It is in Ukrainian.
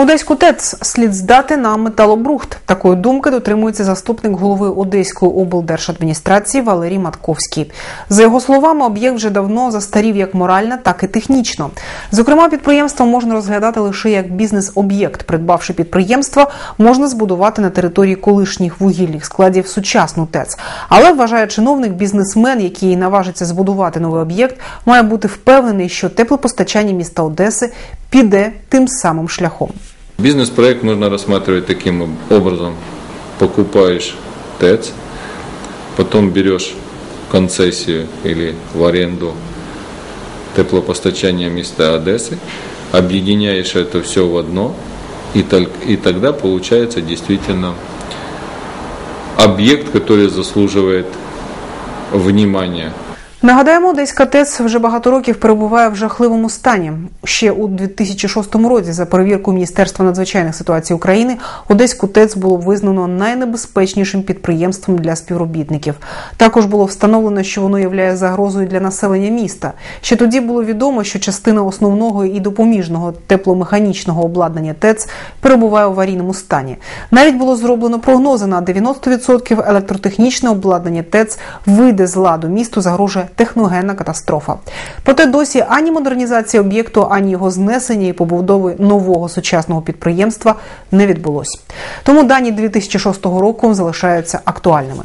Одеську ТЕЦ слід здати на металобрухт. Такої думки дотримується заступник голови Одеської облдержадміністрації Валерій Матковський. За його словами, об'єкт вже давно застарів як морально, так і технічно. Зокрема, підприємство можна розглядати лише як бізнес-об'єкт. Придбавши підприємство, можна збудувати на території колишніх вугільних складів сучасну ТЕЦ. Але вважає чиновник, бізнесмен, який наважиться збудувати новий об'єкт, має бути впевнений, що теплопостачання міста Одеси піде тим самим шляхом. Бізнес-проект можна розглядати таким образом: покупаєш ТЕЦ, потім береш концесію або в аренду теплопостачання міста Одеси, об'єднаєш це все в одно, і, і тоді виходить дійсно об'єкт, який заслужує внимания. Нагадаємо, Одеська ТЕЦ вже багато років перебуває в жахливому стані. Ще у 2006 році, за перевірку Міністерства надзвичайних ситуацій України, Одеську ТЕЦ було визнано найнебезпечнішим підприємством для співробітників. Також було встановлено, що воно являє загрозою для населення міста. Ще тоді було відомо, що частина основного і допоміжного тепломеханічного обладнання ТЕЦ перебуває у аварійному стані. Навіть було зроблено прогнози на 90% електротехнічне обладнання ТЕЦ вийде з ладу. Місту загрожує техногенна катастрофа. Проте досі ані модернізація об'єкту, ані його знесення і побудови нового сучасного підприємства не відбулось. Тому дані 2006 року залишаються актуальними.